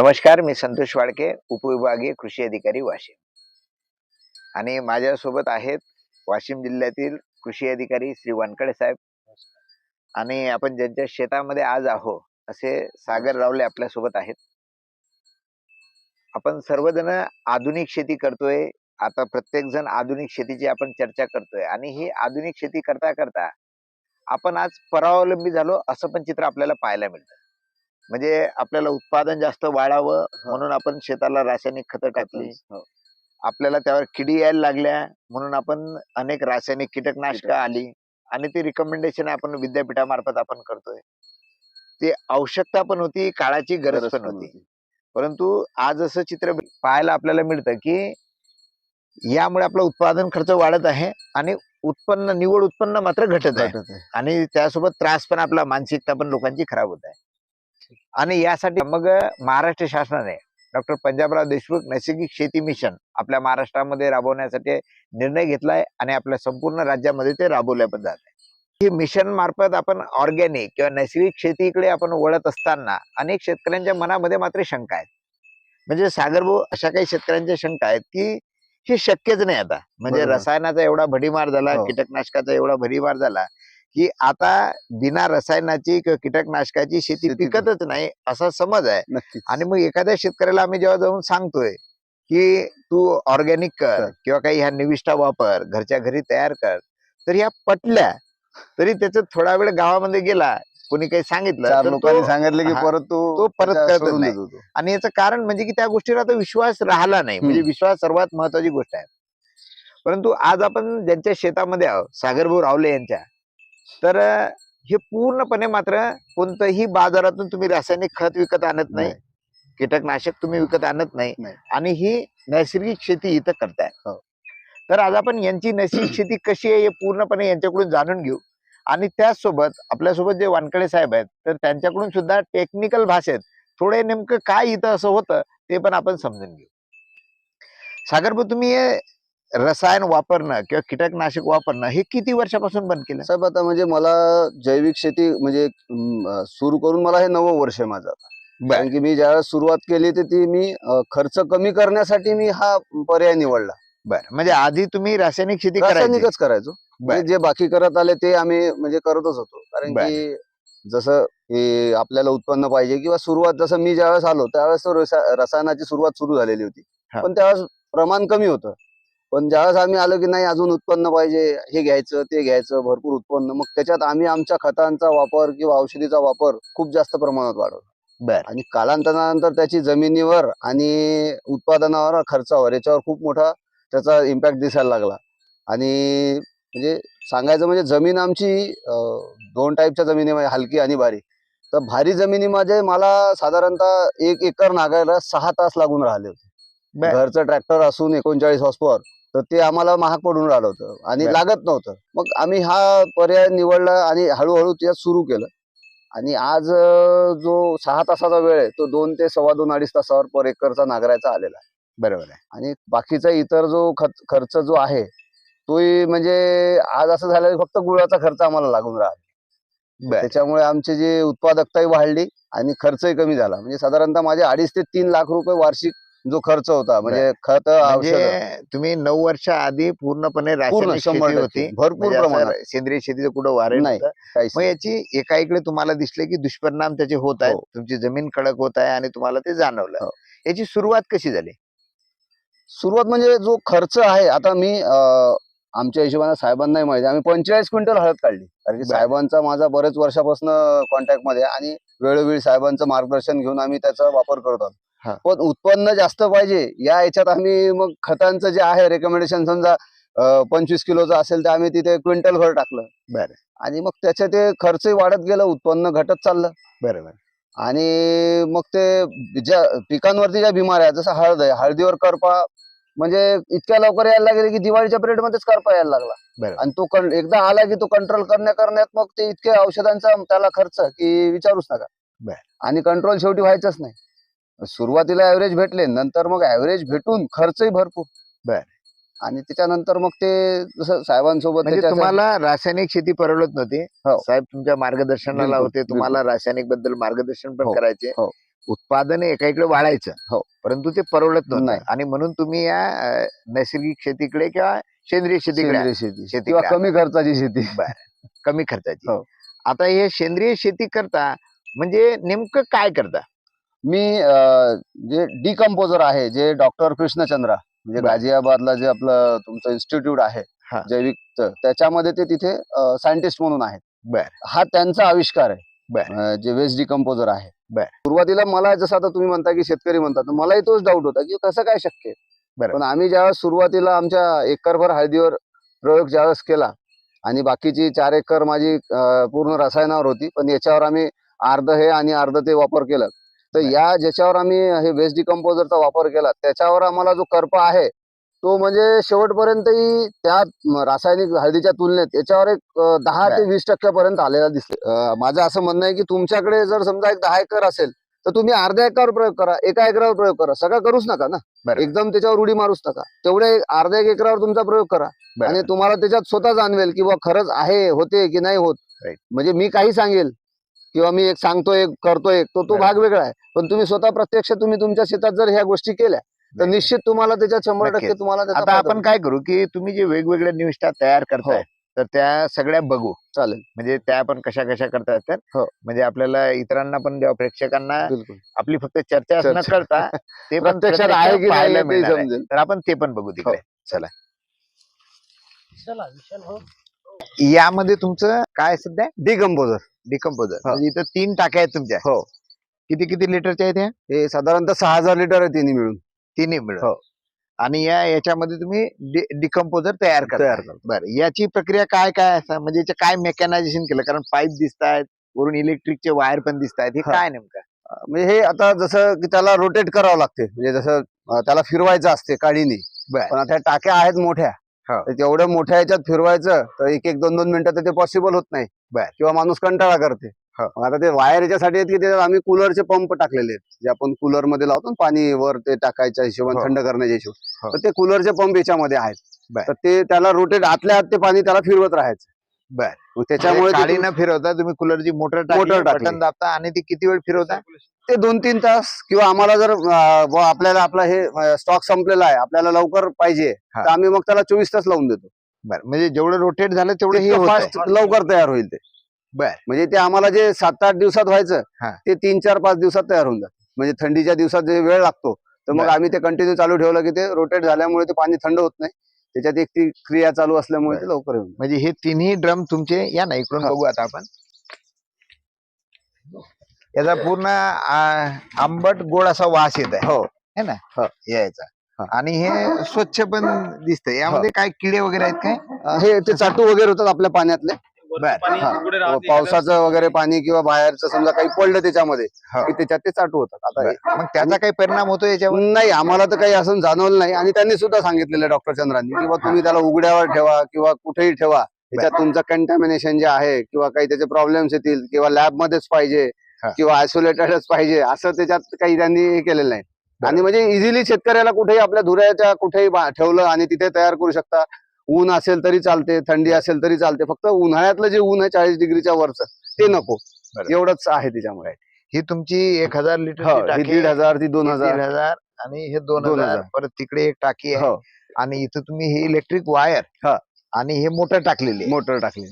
नमस्कार मी संतोष वाडके उपविभागीय कृषी अधिकारी वाशिम. आणि माझ्यासोबत आहेत वाशिम जिल्ह्यातील कृषी अधिकारी श्री वानकडे साहेब. आणि आपण ज्यांच्या शेतामध्ये आज आहो असे सागर रावले आपल्यासोबत आहेत. आपण सर्वजण आधुनिक शेती करतोय. आता प्रत्येक जण आधुनिक शेतीची आपण चर्चा करतोय. आणि ही आधुनिक शेती करता करता आपण आज परावलंबी झालो असं पण चित्र आपल्याला पाहायला मिळतं. म्हणजे आपल्याला उत्पादन जास्त वाढावं म्हणून आपण शेताला रासायनिक खतं टाकली. हो. आपल्याला त्यावर किडी यायला लागल्या म्हणून आपण अनेक रासायनिक कीटकनाशक आली आणि ती रिकमेंडेशन आपण विद्यापीठामार्फत आपण करतोय. ती आवश्यकता पण होती काळाची गरज पण होती. परंतु आज असं चित्र पाहायला आपल्याला मिळतं की यामुळे आपलं उत्पादन खर्च वाढत आहे आणि उत्पन्न निवड उत्पन्न मात्र घटत आहे. घटत आहे. आणि त्यासोबत त्रास पण आपला मानसिकता पण लोकांची खराब होत आहे. आणि यासाठी मग महाराष्ट्र शासनाने डॉक्टर पंजाबराव देशमुख नैसर्गिक शेती मिशन आपल्या महाराष्ट्रामध्ये राबवण्यासाठी निर्णय घेतलाय आणि आपल्या संपूर्ण राज्यामध्ये ते राबवल्या पण जात आहे ही मिशन मार्फत आपण ऑर्गॅनिक किंवा नैसर्गिक शेतीकडे आपण वळत असताना अनेक शेतकऱ्यांच्या मनामध्ये मात्र शंका आहेत म्हणजे सागरभाऊ अशा काही शेतकऱ्यांच्या शंका आहेत की हे शक्यच नाही आता म्हणजे. रसायनाचा एवढा भडीमार झाला हो. कीटकनाशकाचा एवढा भडीमार झाला की आता बिना रसायनाची किंवा कीटकनाशकाची शेती पिकतच नाही असा समज आहे. आणि मग एखाद्या शेतकऱ्याला आम्ही जेव्हा जाऊन सांगतोय की तू ऑर्गॅनिक कर. किंवा काही ह्या निविष्ठा वापर घरच्या घरी तयार कर तर ह्या पटल्या तरी त्याचं थोडा वेळ गावामध्ये गेला कोणी काही सांगितलं लोकांनी सांगितलं की परत तो तो परत सोडून नाही. आणि याचं कारण म्हणजे की त्या गोष्टीवर आता विश्वास राहिला नाही. म्हणजे विश्वास सर्वात महत्वाची गोष्ट आहे. परंतु आज आपण ज्यांच्या शेतामध्ये आहोत सागरभाऊ रावले यांच्या तर हे पूर्णपणे मात्र कोणतंही बाजारातून तुम्ही रासायनिक खत विकत आणत नाही. कीटकनाशक तुम्ही विकत आणत नाही. आणि ही नैसर्गिक शेती इथं करताय हो. तर आज आपण यांची नैसर्गिक शेती कशी आहे हे पूर्णपणे यांच्याकडून जाणून घेऊ आणि त्याचसोबत आपल्यासोबत जे वानकडे साहेब आहेत तर त्यांच्याकडून सुद्धा टेक्निकल भाषेत थोडे नेमकं काय इथं असं होतं ते पण आपण समजून घेऊ सागरभाऊ तुम्ही रसायन वापरणं किंवा कीटकनाशक वापरणं हे किती वर्षापासून बंद केलं साहेब आता म्हणजे मला जैविक शेती म्हणजे सुरू करून मला हे नवं वर्ष आहे माझं आता. कारण की मी ज्यावेळेस सुरुवात केली तर ती मी अं, खर्च कमी करण्यासाठी मी हा पर्याय निवडला. बरं. म्हणजे आधी तुम्ही रासायनिक शेती करायची. रासायनिकच करायचो. म्हणजे जे बाकी करत आले ते आम्ही म्हणजे करतच होतो. कारण. की जसं हे आपल्याला उत्पन्न पाहिजे किंवा सुरुवात जसं मी ज्यावेळेस आलो त्यावेळेस रसा- रसायनाची सुरुवात सुरू झालेली होती. हा. पण त्यावेळेस प्रमाण कमी होतं. पण ज्यावेळेस आम्ही आलो की नाही अजून उत्पन्न पाहिजे हे घ्यायचं ते घ्यायचं भरपूर उत्पन्न मग त्याच्यात आम्ही आमच्या खतांचा वापर किंवा औषधीचा वापर खूप जास्त प्रमाणात वाढवला. बर. आणि कालांतरानंतर त्याची जमिनीवर आणि उत्पादनावर खर्चावर याच्यावर खूप मोठा त्याचा इम्पॅक्ट दिसायला लागला. आणि म्हणजे सांगायचं म्हणजे जमीन आमची दोन टाईपच्या जमिनीमध्ये हलकी आणि भारी. तर भारी जमिनीमध्ये मला साधारणतः एक एकर नागायला सहा तास लागून राहिले होते. घरचं ट्रॅक्टर असून एकोणचाळीस हॉर्स पॉवर तर ते आम्हाला महाग पडून राहिलं होतं आणि बर. लागत नव्हतं. मग आम्ही हा पर्याय निवडला आणि हळूहळू त्यात सुरू केलं. आणि आज अं, जो सहा तासाचा वेळ आहे तो दोन ते सव्वा दोन अडीच तासावर पर एकरचा नागरायचा आलेला आहे. बरोबर आहे. आणि बाकीचा इतर जो खत खर्च जो आहे तोही म्हणजे आज असं झालं की फक्त गुळाचा खर्च आम्हाला लागून राहिला. बर. त्याच्यामुळे आमची जी उत्पादकताही वाढली आणि खर्चही कमी झाला. म्हणजे साधारणतः माझे अडीच ते तीन लाख रुपये वार्षिक जो खर्च होता म्हणजे खत म्हणजे तुम्ही नऊ वर्ष आधी पूर्णपणे रासायनिक शेती होती भरपूर म्हणजे प्रमाणात सेंद्रिय शेतीचं कुठं वारेल नाही. मग. याची एका इकडे तुम्हाला दिसले की दुष्परिणाम त्याचे होत आहेत हो. तुमची जमीन कडक होत आहे आणि तुम्हाला ते जाणवलं हो. याची सुरुवात कशी झाली सुरुवात म्हणजे जो खर्च आहे आता मी आमच्या हिशोबाने साहेबांनाही माहिती आम्ही पंचेचाळीस क्विंटल हळद काढली कारण की. साहेबांचा माझा बरेच वर्षापासून कॉन्टॅक्टमध्ये आणि वेळोवेळी साहेबांचं मार्गदर्शन घेऊन आम्ही त्याचा वापर करत. आहोत पण उत्पन्न जास्त पाहिजे. या याच्यात आम्ही मग खतांचं जे आहे रेकमेंडेशन समजा पंचवीस किलोचं असेल तर आम्ही तिथे क्विंटल भर टाकलं. बरं. आणि मग त्याच्या ते खर्चही वाढत गेलं उत्पन्न घटत चाललं. बरोबर आणि मग ते ज्या पिकांवरती ज्या बिमाऱ्या जसं हळद आहे हळदीवर करपा म्हणजे इतक्या लवकर यायला लागले की दिवाळीच्या पिरियड मध्येच करपा यायला लागला. आणि तो एकदा आला की तो कंट्रोल करण्या करण्यात मग ते इतके औषधांचा त्याला खर्च की विचारूच नका. बर. आणि कंट्रोल शेवटी व्हायचंच नाही. सुरुवातीला ऍव्हरेज भेटले नंतर मग ऍव्हरेज भेटून खर्चही भरपूर बर. आणि त्याच्यानंतर मग ते जसं साहेबांसोबत म्हणजे त्याच्या- तुम्हाला रासायनिक शेती परवडत नव्हती हो. साहेब तुमच्या मार्गदर्शनाला बिलकुल, होते तुम्हाला रासायनिकबद्दल मार्गदर्शन पण हो, करायचे हो. उत्पादन एका इकडे वाढायचं हो. परंतु ते परवडत नव्हतं नाही. आणि म्हणून तुम्ही या अं, नैसर्गिक शेतीकडे किंवा सेंद्रिय शेतीकडे सेंद्रिय शेती शेती किंवा. कमी खर्चाची शेती कमी खर्चाची हो. आता हे सेंद्रिय शेती करता म्हणजे नेमकं काय करता मी जे डिकम्पोजर आहे जे डॉक्टर कृष्णचंद्रा म्हणजे. गाझियाबादला जे आपलं तुमचं इन्स्टिट्यूट आहे. जैविक त्याच्यामध्ये ते तिथे सायंटिस्ट म्हणून आहेत. हा त्यांचा आविष्कार आहे जे वेस्ट डिकम्पोजर आहे. सुरुवातीला मला जसं आता तुम्ही म्हणता की शेतकरी म्हणतात मलाही तोच डाऊट होता की कसं काय शक्य. पण आम्ही ज्यावेळेस सुरुवातीला आमच्या एकरभर हळदीवर प्रयोग ज्यावेळेस केला आणि बाकीची चार एकर माझी पूर्ण रसायनावर होती पण याच्यावर आम्ही अर्ध हे आणि अर्ध ते वापर केलं तर. या ज्याच्यावर आम्ही हे वेस्ट डिकम्पोजरचा वापर केला त्याच्यावर आम्हाला जो करप आहे तो म्हणजे शेवटपर्यंतही त्या रासायनिक हळदीच्या तुलनेत याच्यावर एक दहा ते. वीस टक्क्यापर्यंत आलेला दिसते माझं असं म्हणणं आहे की तुमच्याकडे जर समजा एक दहा एकर असेल तर तुम्ही अर्ध्या एकरावर प्रयोग करा एका एकरावर प्रयोग करा सगळं करूच नका ना. एकदम त्याच्यावर उडी मारूच नका तेवढ्या एक- अर्ध्या एक एकरावर तुमचा प्रयोग करा. आणि तुम्हाला त्याच्यात स्वतः जाणवेल की बा खरंच आहे होते की नाही होत. म्हणजे मी काही सांगेल किंवा मी एक सांगतोय करतोय तो तो. भाग वेगळा आहे. पण तुम्ही स्वतः प्रत्यक्ष तुम्ही तुमच्या शेतात जर ह्या गोष्टी केल्या तर. निश्चित तुम्हाला त्याच्यात शंभर टक्के. तुम्हाला आता आपण काय करू की तुम्ही जे वेगवेगळ्या निविष्ठा तयार करताय तर त्या सगळ्या बघू. चालेल. म्हणजे त्या आपण कशा कशा करता येतात हो. म्हणजे आपल्याला इतरांना पण जेव्हा प्रेक्षकांना आपली फक्त चर्चा न. करता ते पण हे तर आपण ते पण बघू तिकडे. चला. चला विशाल हो. यामध्ये तुमचं काय सध्या? Decomposer decomposer. म्हणजे इथं तीन टाक्या आहेत तुमच्या. हो. किती किती लिटरच्या आहेत ह्या? हे साधारणतः सहा हजार लिटर आहे तिन्ही मिळून. तिन्ही मिळून. हो. आणि या याच्यामध्ये तुम्ही डिकम्पोजर तयार करता. तयार करतो. बरं याची प्रक्रिया काय काय असं? म्हणजे याचं काय मेकॅनायझेशन केलं? कारण पाईप दिसत आहेत वरून इलेक्ट्रिकचे वायर पण दिसत आहेत हे हा. काय नेमकं? म्हणजे हे आता जसं की त्याला रोटेट करावं लागते. म्हणजे जसं अं, त्याला फिरवायचं असते काडीने. बर. पण आता ह्या टाक्या आहेत मोठ्या. हो. तेवढ्या मोठ्या ह्याच्यात फिरवायचं तर एक एक दोन दोन मिनिटं तर ते पॉसिबल होत नाही बर. किंवा माणूस कंटाळा करते हो. आता ते वायर याच्यासाठी आहेत की त्याच्यात आम्ही कूलरचे पंप टाकलेले आहेत जे आपण कूलरमध्ये लावतो ना पाणी वर ते टाकायच्या हिशोबाने हो. थंड करण्याच्या हो. हिशोब तर ते कूलरचे पंप याच्यामध्ये आहेत. तर ते त्याला रोटेट आतल्या आत ते पाणी त्याला फिरवत राहायचं बर. त्याच्यामुळे काळी न फिरवता तुम्ही कूलरची मोटर मोटर. बटन दाबता आणि ती किती वेळ फिरवता ते दोन तीन तास किंवा आम्हाला जर आपल्याला आपला हे स्टॉक संपलेला आहे आपल्याला लवकर पाहिजे. तर आम्ही मग त्याला चोवीस तास लावून देतो बरं म्हणजे जेवढं रोटेट झालं तेवढं हे फास्ट लवकर तयार होईल ते बर. म्हणजे ते आम्हाला जे सात आठ दिवसात व्हायचं. ते तीन चार पाच दिवसात तयार होऊन जात म्हणजे थंडीच्या दिवसात जे वेळ लागतो तर मग. आम्ही ते कंटिन्यू चालू ठेवलं की ते रोटेट झाल्यामुळे ते पाणी थंड होत नाही त्याच्यात एक ती क्रिया चालू असल्यामुळे. ते लवकर येऊन म्हणजे हे तिन्ही ड्रम तुमचे या ना इकडून हा. बघू आता आपण. याचा पूर्ण आंबट गोड असा वास येत आहे. हो. है ना? हा. यायचा. हा. आणि हे स्वच्छ पण दिसतंय. यामध्ये काय किडे वगैरे आहेत काय? हे ते चाटू वगैरे होतात आपल्या पाण्यातले. बर. पावसाचं वगैरे पाणी किंवा बाहेरचं समजा काही पडलं त्याच्यामध्ये. की त्याच्यात ते चाटू होतात. आता. मग त्याचा काही परिणाम होतो याच्यावर? नाही आम्हाला तर काही असं जाणवलं नाही. आणि त्यांनी सुद्धा सांगितलेलं डॉक्टर चंद्रांनी किंवा तुम्ही त्याला उघड्यावर ठेवा किंवा कुठेही ठेवा. त्याच्यात तुमचं कंटॅमिनेशन जे आहे किंवा काही त्याचे प्रॉब्लेम्स येतील किंवा लॅब मध्येच पाहिजे हा. किंवा आयसोलेटेडच पाहिजे असं त्याच्यात काही त्यांनी हे केलेलं नाही. आणि म्हणजे इझिली शेतकऱ्याला कुठेही आपल्या धुऱ्याच्या कुठेही ठेवलं आणि तिथे तयार करू शकता. ऊन असेल तरी चालते थंडी असेल तरी चालते. फक्त उन्हाळ्यातलं जे ऊन आहे चाळीस डिग्रीच्या वरचं ते नको. एवढंच आहे त्याच्यामुळे ही तुमची एक हजार लिटर ही दीड हजार ती दोन हजार. हजार आणि हे दोन दोन हजार. परत तिकडे एक टाकी आहे. हो. आणि इथं तुम्ही हे इलेक्ट्रिक वायर हा. आणि हे मोटर टाकलेली मोटर टाकली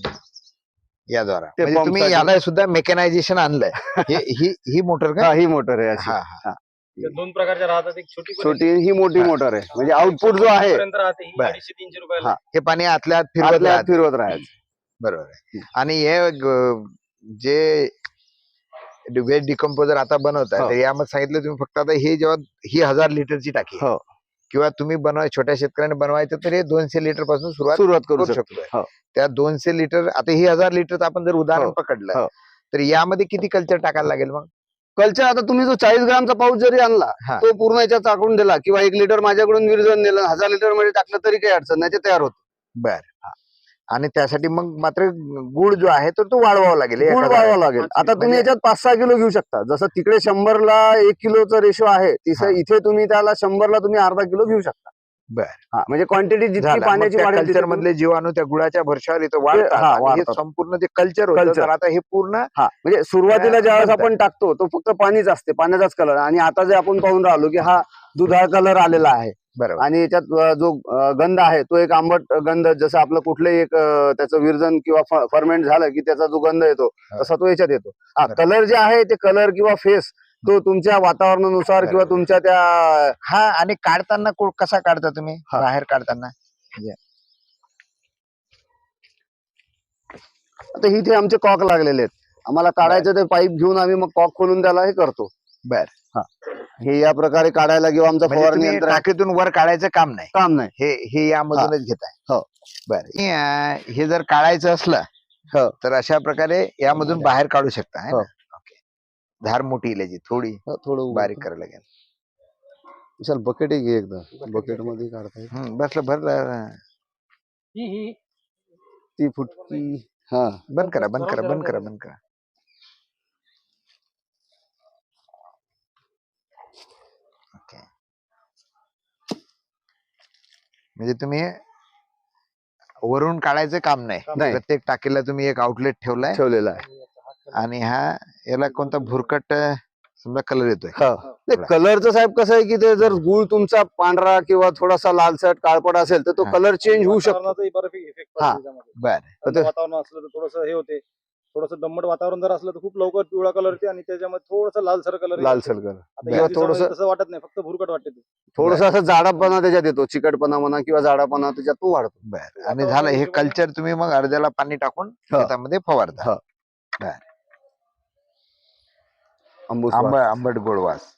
याद्वारा म्हणजे तुम्ही. याला सुद्धा मेकॅनायझेशन आणलंय. हे मोटर का? हा मोटर आहे त्या दोन प्रकारच्या राहतात एक छोटी पण छोटी ही मोठी हा. मोटर आहे म्हणजे आउटपुट जो आहे पर्यंत राहते ही बर. अडीचशे तीनशे रुपयाला हा. हे पाणी आतल्या आत फिरवत आतल्या आत राहतं. फिरवत राहायचं बरोबर आहे आणि हे ग- जे वेस्ट डिकम्पोजर आता बनवताय हो. तर यामध्ये सांगितलं तुम्ही फक्त आता हे जेव्हा ही हजार लिटरची टाकी आहे. हो. किंवा तुम्ही बनवाय छोट्या शेतकऱ्याने बनवायचं तर हे दोनशे लिटरपासून सुरुवात सुरुवात करू करू शकतो हो. त्या दोनशे लिटर आता ही हजार लिटर आपण जर उदाहरण हो. पकडलं हो. तर यामध्ये किती कल्चर टाकायला लागेल मग कल्चर आता तुम्ही जो चाळीस ग्रामचा पाऊस जरी आणला हा. तो पूर्ण याच्यात टाकून दिला किंवा एक लिटर माझ्याकडून विरजण दिलं हजार लिटरमध्ये टाकलं तरी काही अडचण नाही ते तयार होत. बर आणि त्यासाठी मग मात्र गुळ जो आहे तर तो वाढवावा लागेल गुळ एखादा- वाढवावं लागेल. आता तुम्ही म्हणजे- याच्यात पाच सहा किलो घेऊ शकता. जसं तिकडे शंभरला एक किलोचा रेशो आहे हा. तिथे इथे तुम्ही त्याला शंभरला तुम्ही अर्धा किलो घेऊ शकता. बर. म्हणजे क्वांटिटी जितकी पाण्याची वाढेल कल्चर तितकी- मधले जीवाणू त्या गुळाच्या भरशावर इथं वाढतात हा, आणि हे वाढतात. संपूर्ण जे कल्चर होतं Culture. तर आता हे पूर्ण हा म्हणजे सुरुवातीला ज्यावेळेस. आपण टाकतो तो फक्त पाणीच असते पाण्याचाच कलर आणि आता जे आपण पाहून राहिलो की हा दुधाळ कलर आलेला आहे बरोबर आणि याच्यात अं, जो अं, गंध आहे तो एक आंबट गंध जसं आपलं कुठलंही एक अं, त्याचं विरजन किंवा फर्मेंट झालं की त्याचा जो गंध येतो. तसा तो याच्यात येतो हा बरोबर. कलर जे आहे ते कलर किंवा फेस तो तुमच्या वातावरणानुसार किंवा. तुमच्या त्या हा आणि काढताना को- कसा काढता तुम्ही? हा. बाहेर काढताना? आता इथे आमचे कॉक लागलेले आहेत आम्हाला काढायचं ते पाईप घेऊन आम्ही मग कॉक खोलून त्याला हे करतो. बर. हे. या प्रकारे काढायला किंवा आमचा म्हणजे फवारणी तुम्ही यंत्र टाकीतून वर काढायचं काम नाही. काम नाही. हे हे यामधूनच घेताय. हो. बर. हे जर काढायचं असलं हो. तर अशा प्रकारे यामधून बाहेर काढू शकता है हो. ना धार मोठी इल्याची थोडी हो, थोडं बारीक कर. करायला लागेल. विशाल बकेट घे एकदा. बकेटमध्ये काढता. हम्म, बसलं भरलं. ही ही. ती फुटकी हा. बंद करा बंद करा बंद करा बंद करा. ओके. म्हणजे तुम्ही वरून काढायचं काम नाही. नाही. प्रत्येक टाकीला तुम्ही एक आउटलेट ठेवलाय. ठेवलेला आहे. आणि हा याला कोणता भुरकट समजा कलर येतोय. हा. नाही कलरचं साहेब कसं आहे की ते जर गुळ तुमचा पांढरा किंवा थोडासा लालसट काळपट असेल तर तो हा. कलर चेंज होऊ शकतो. हा. बर. वातावरण असलं तर थोडस हे होते. थोडस दमट वातावरण जर असलं तर खूप लवकर पिवळा कलर येते आणि त्याच्यामध्ये थोडस लालसर कलर लालसर कलर थोडंसं- तसं वाटत नाही फक्त भुरकट वाटते ते. थोडस असं जाडापणा त्याच्यात येतो चिकटपणा म्हणा किंवा जाडापणा त्याच्यात तो वाढतो. बर. आणि झालं हे कल्चर तुम्ही मग अर्ध्याला पाणी टाकून हा. शेतामध्ये फवारता. हा. आंब. आंबट गोडवास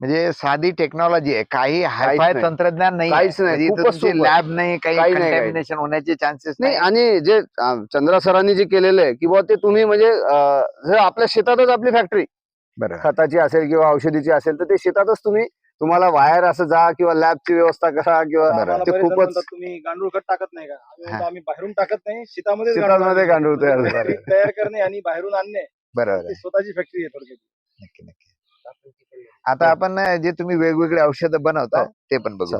म्हणजे साधी टेक्नॉलॉजी आहे काही हायफाय नाही. तंत्रज्ञान नाही काहीच नाही. खूपच सोपं. लॅब नाही काही काही नाही, काही कंटॅमिनेशन होण्याचे चान्सेस नाही नाही आणि जे चंद्रा सरांनी जे केलेलं आहे किंवा ते तुम्ही म्हणजे अं, जर आपल्या शेतातच आपली फॅक्टरी बरोबर खताची असेल किंवा औषधीची असेल तर ते शेतातच तुम्ही तुम्हाला बाहेर असं जा किंवा लॅबची व्यवस्था करा किंवा ते खूपच तुम्ही गांडूळ खत टाकत नाही का? आम्ही बाहेरून टाकत नाही शेतामध्ये शेतामध्ये गांडूळ तयार. तयार करणे आणि बाहेरून आणणे बरोबर स्वतःची फॅक्टरी आहे थोडक्यात. नक्की नक्की. आता आपण जे तुम्ही वेगवेगळे औषधं बनवता हो. ते पण बघू.